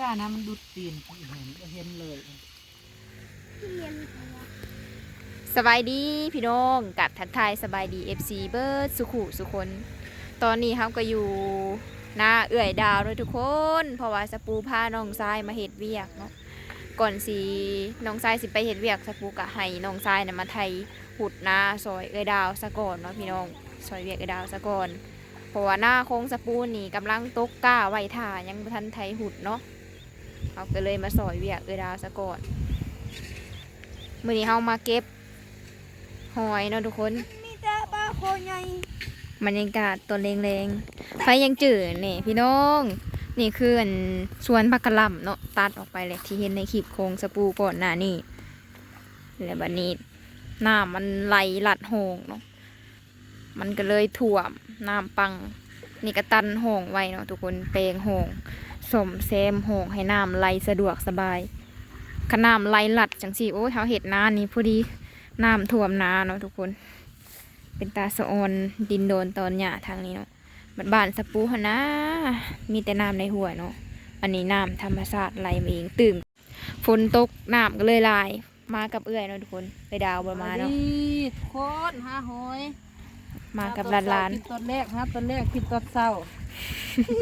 ย่านะมันดุดตีนเห็นเห็นเลยสบายดีพี่น้องกับทักทายสบายดี FC เบิร์ดสุขุสุคน ตอนนี้ครับก็อยู่หน้าเอื่อยดาวเลยทุกคน เพราะว่าสปูพาน้องทรายมาเห็ดเวียกเนาะก่อนสีน้องทรายสิไปเห็ดเวียกสปูกะให้น้องทรายนะมาไทยหุดหน้าซอยเอื่อยดาวซะก่อนเนาะพี่น้องซอยเวียกเอื่อยดาวซะก่อนเพราะว่าหน้าโค้งสปูนี่กำลังตกก้าไว้ท่ายังทันไทยหุดเนาะ เขาก็เลยมาซอยเวียกเอื่อยดาวซะก่อนมื้อนี้เฮามาเก็บหอยเนาะทุกคน มีแต่ปลาโคใหญ่บรรยากาศตัวแรงๆไฟยังจืดนี่พี่น้อง นี่คืออันสวนผักกะหล่ำเนาะตัดออกไปเลยที่เห็นในคลิปโครงสปูก่อนหน้านี่แล้วบัดนี้น้ำมันไหลหลัดโหงเนาะมันก็เลยท่วมน้ำปัง นี่ก็ตันโหงไว้เนาะทุกคนเปลงโหง สมแซมโหงให้น้ำไหลสะดวกสบายขน้ำไหลหลัดจังสิโอ้ยเขาเห็ดนานี่พอดีน้ำท่วมนาเนาะทุกคน เป็นตาสะออนดินโดนตอนหยาทางนี้เนาะบ้านบ้านสปูหนนะมีแต่น้ำในหัวเนาะอันนี้น้ำธรรมชาติไหลมาเองตื่มฝนตกน้ำก็เลยลาย มากับเอื้อยเนาะทุกคนไปดาวประมาณเนาะโคตรหาหอย มากับหลานกิตอนแรกฮะตอนแรกกินตอนเศร้า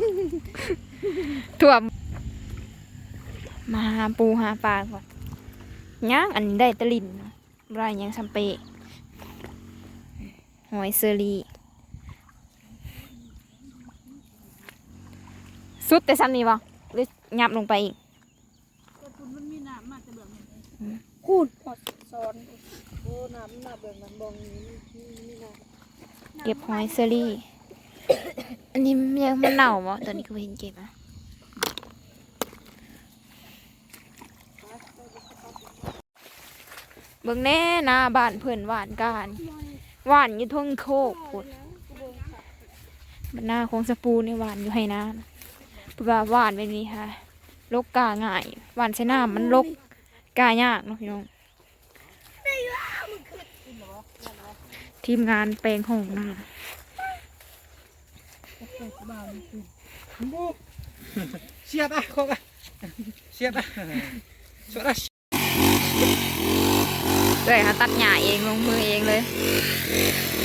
ๆท่วมมาหาปูหาปลาก่อนย่างอันนี้ได้ตะลินเนาะไรยังซัมเปะหอยเซอรี่สุดแต่ซ้ำนี้บ่หรือยับลงไปอีกคุณมันมีน้ำมาจะเบื่อมันคูดพอดซ้อนโอ้น้ำน้ำเบื่อมันบองนี้มีมีน้ำ เก็บหอยเซอรี่ อันนี้มันยังมันเน่าบ่ตอนนี้คือเห็นเก็บอะเบิ่งแน่นาบ้านเพิ่อนหวานการหวานอยู่ทุ่งโคกพุดบนหน้าของสปูนี่หวานอยู่ให้น้ำเพื่อหวานแบบนี้ค่ะลกกาง่ายหวานใส่น้ำมันลกกายากเนาะพี่น้อง ทีมงานแปลงห้องน้ำเสียบอะโคกอะเสียบอะสวัสดีเลยค่ะตัดหญ้าเองลงมือเองเลย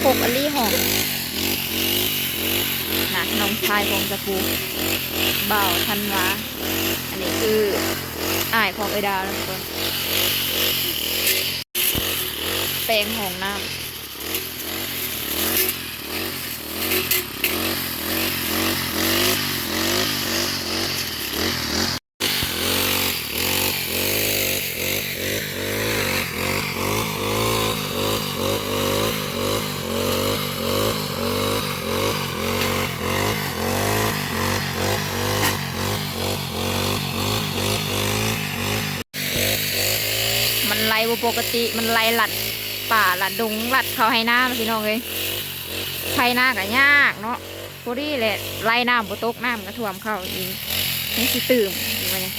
ปกอลี่หอมนะน้องชายของสปูเบ่าวทันวาอันนี้คืออ้ายของไอดาวนะทุกคนแปลงหองน้ำมันไหลบ่ ปกติมันไหลหลัด ป่าหลัดดงหลัดเขาให้น้ำพี่น้องเลยไทยหน้าก็ยากเนาะพอดีแหละไล่น้ำบ่ตกน้ำก็ท่วมเข้าอีกนี่สิตื่มอีกไหมเนี่ย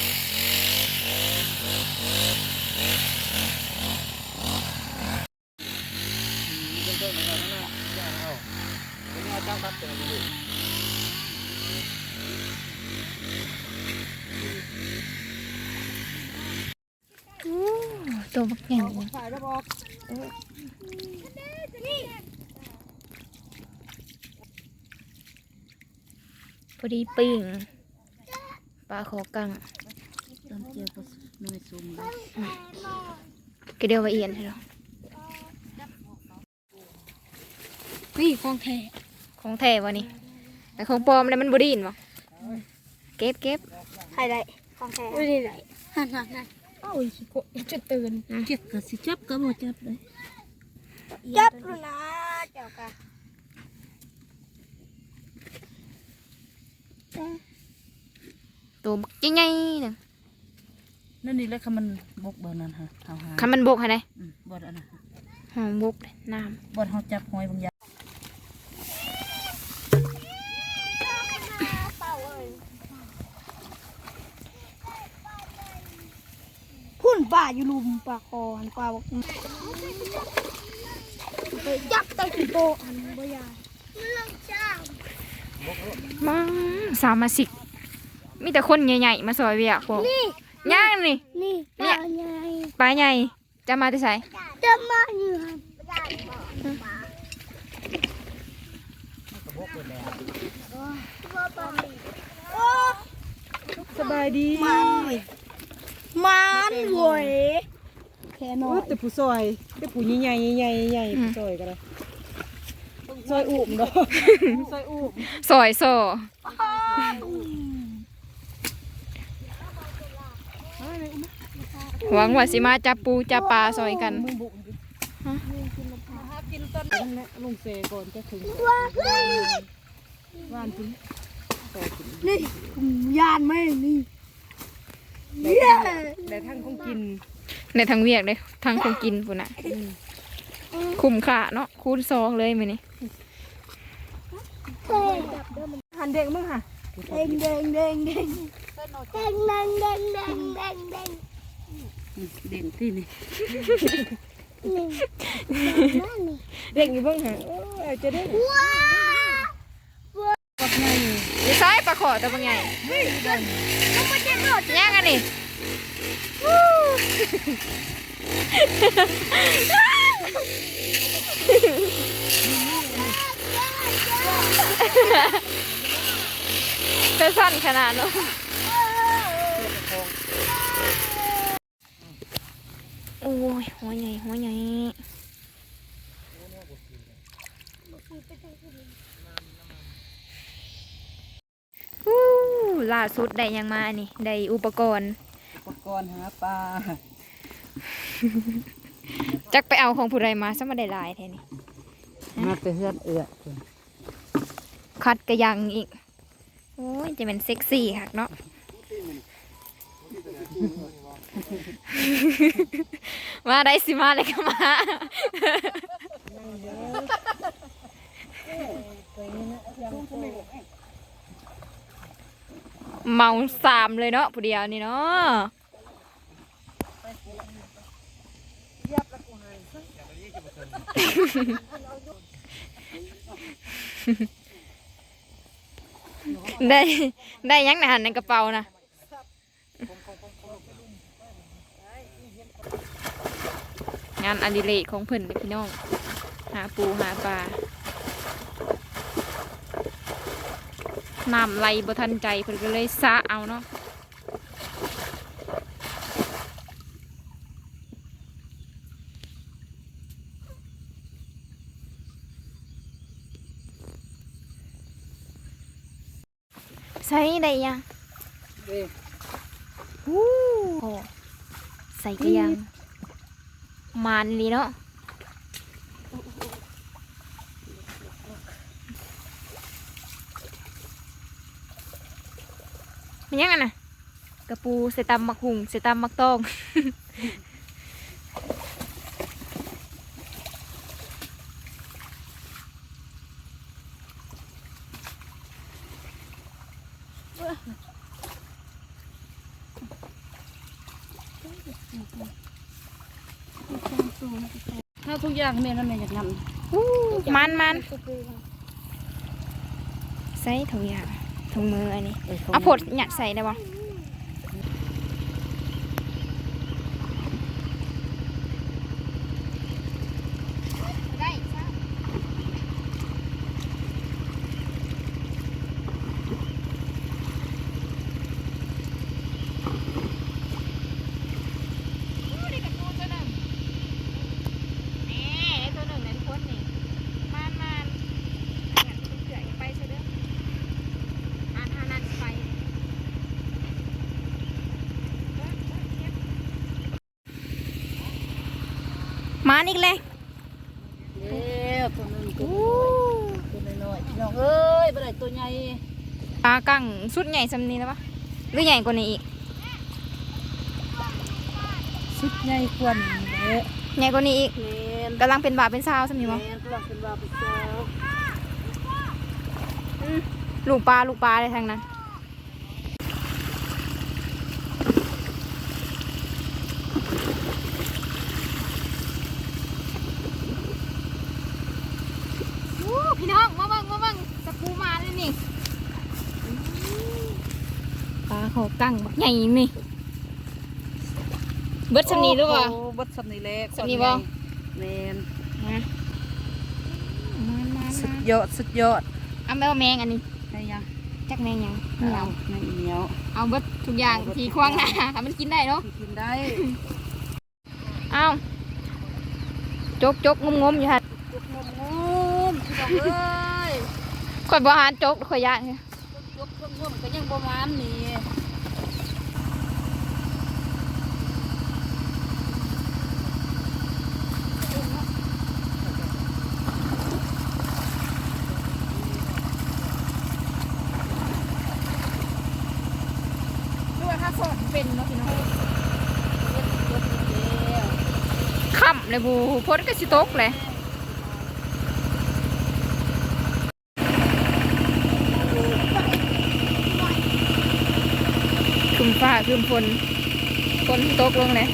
ตัวบักใหญ่เลยถ่ายแล้วบอกพอดีปิ้งปลาขอกังน้ำเจียวก็น้อยซุ่มเลยกระเดียวละเอียดให้เรานี่ของแท้ของแท้วะนี่แต่ของปลอมแล้วมันบดีนวะเก็บเก็บใครได้ของแท้ไม่ได้ไหนหันหันหัน เอ้าอีกโกจะตื่นเจ็บก็สิจับก็บ่จับเลยจับแล้วนะเจ้ากะตัวบักใหญ่ๆนึงนั่นนี่แหละค่ะมันบกบ่นั่นฮะเฮาหาคันมันบกให้ได้อืมบ่อันนั้นฮะหอมบกเลยน้บ่เฮาจับหอยบางอย่าง พุ่นป่า อยู่ลุมปลาคอหันปลาบอกไปจับตะกี้โปะหันบ่ยาำมังสามมาสิก มีแต่คนใหญ่ๆมาซอยเวียกพวกนี่ย่างนี่ นี่เนี่ยตาใหญ่ปลาใหญ่จะมาที่ไสจะมาอยู่ครับสบายดี มันหวยแค่นอโอ้นแต่ผู้ซอยแต่ผู้ใหญ่ๆใหญ่ๆใหญ่ๆผู้ซอยก็ได้ซอยอุ่มดอกซอยอุ่มซอยโซหวังว่าสิมาจับปูจับปลาซอยกันมึงบุกดิหากินต้นนั่นแหละลงเซก่อนจะถึงว่านกินต่อกินนี่ยานไหมนี่ ได้ทั้งได้ทั้งของกินในทางเวียกเลยทางคงกินปุ่นน่ะ คุ้มค่าเนาะคูณสองเลยมื้อนี้หันเด็กมึงค่ะเด้งเด้งเด้งเด้งเด้งเด้งเด้งเด้งเด้งเด้งเด่นที่นี่นี่นั่นนี่เด็กอยู่เบ้างค่ะโอ้ยเอาจะได้ว้าปักไง อยู่ซ้ายปลาขอตัวบางใหญ่ต้องมาเจ็บรถย่างกันนี่เป็นสั้นขนาดเนาะโอ้ยหัวใหญ่หัวใหญ่ฮู้ ล่าสุดได้หยังมานี่ได้อุปกรณ์อุปกรณ์หาปลาจักไปเอาของผู้ใดมาซะมาได้หลายแท้นี่มาแต่เฮือนเอือคัดกระยังอีก โอ้ยจะเป็นเซ็กซี่คักเนาะมาได้สิมาเลยก็มา เมาสามเลยเนาะผู้เดียวนี่เนาะได้ได้ยังในะหันในกระเป๋านะงานอดิเรกของเพิ่นพี่น้อง หาปูหาปลา น้ำไหลบ่ทันใจเพิ่นก็เลยซะเอาเนาะใส่ได้ยังเด้ฮู้ใส่กระยังมันลีเนาะ ยังไงนะกระปูใส่ตำมักหุงใส่ตำมักตองถ้าทุกอย่างแม่นั่นแม่อยากนฮู้มันมันใส่ถุงยาง ถุงมืออันนี้ำเอาผดหยัดใส่ได้บ่ มาอีกเลยเด้อตัวนึงตัวน้อยๆน้องเอ้ยบ่ได้ตัวใหญ่ปลากั้งสุดใหญ่สำนี้แล้วปะหรือใหญ่กว่านี้อีกสุดใหญ่กว่านี้เด้อใหญ่กว่านี้อีกกำลังเป็นบาเป็นซาวสำนี้แม่มั้นกำลังเป็นว่าเป็นเจ้าลูกปลาลูกปลาอะไรทางนั้น พี่น้องมาเบิ่งมาเบิ่งสปูมาเลยนี่ปลาขอกั้งบักใหญ่นี่เบิดชำนี้หรือเปล่า โอ้เบัดสำนีเล็กสำนีบ่ แมนมามามาสุมาดยอดสุดยอดเอาแมวแมงอันนี้ได้ยังจักแมงหยังเหนียเอาวในเหนียวเอาเบิดทุกอย่างที่ควางหน้าให้มันกินได้เนาะที่กินได้เอาจกจกงมงมๆอยู่ฮะจุกงมงม พี่น้องเอ้ยข่อยบ่หารจกข่อยย่านจุกงมงมก็ยังประมาณนี้ด้วยถ้าสอนเป็นเนาะพี่น้องยกแล้วค่ำเลยบูพ้นก็สิตกเลย ฟ้าคืมฝนฝนตกลงเลย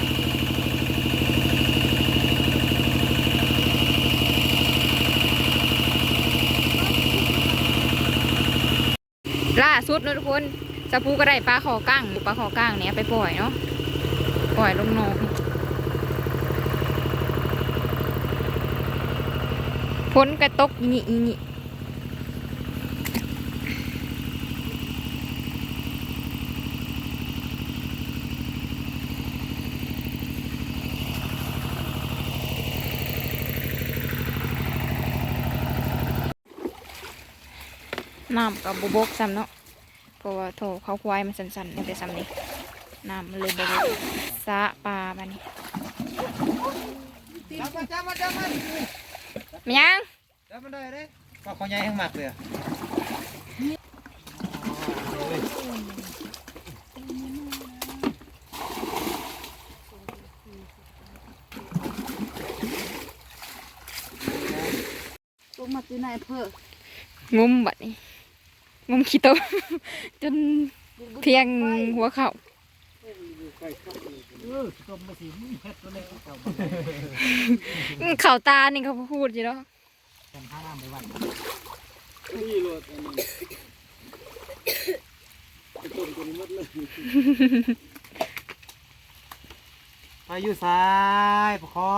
ล่าสุดนะทุกคนสะปูก็ได้ปลาขอก้างปลาขอก้างเนี่ยไปปล่อยเนาะปล่อยลงหนองพ้นกระตกอีนี่นี่ น้ำกับบุบกซ้ำเนาะเพราะว่าโถเขาควายมันสันๆนี่แต่ซ้ำนี่น้ำมันเลยบุบกสะปลาบานี่จับมาจับมาจับมามันยังจับมาได้เลยปลาคอใหญ่แห้งมักเลยอะลงมาที่ไหนเพื่องุ้มบัดนี้ งมขี้ตม จนเพียงหัวเข่าเข่าตานี่เขาอื้อเข่าตานี่เขาพูดอยู่แล้วจำท่าน้ำไปวันไปอยู่ซ้ายประคอ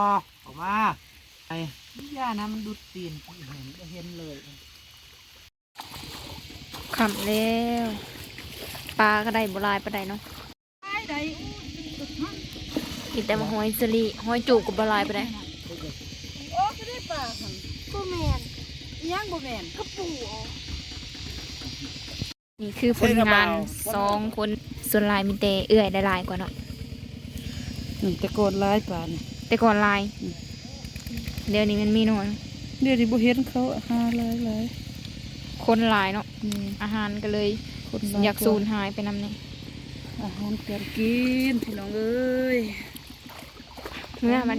ออกมาไอ้ย่านะมันดุดตีนเห็นเห็นเลย ขำแล้วปลาก็ได้บหลายปลาได้เนาะได้ได้กินแต่มาหอยสลีหอยจูบกับบหลายปลาได้โอ้ก็ได้ปลาหันกูแมนอีหยังบ่แม่นกระปูอ๋อนี่คือผลงานสองคนส่วนลายมีแต่เอื่อยได้หลายกว่าเนาะนี่แต่โกนหลายปลานี่แต่ก่อนลาย เดี๋ยวนี้มันมีน้อยเดี๋ยวนี้บ่เห็นเขาหาหลายหลาย คนหลายเนาะนี่อาหารก็เลยคนหลอยากสูญหายไปนำนี่อาหารการกินพี่น้องเอ้ยเมื่อมัน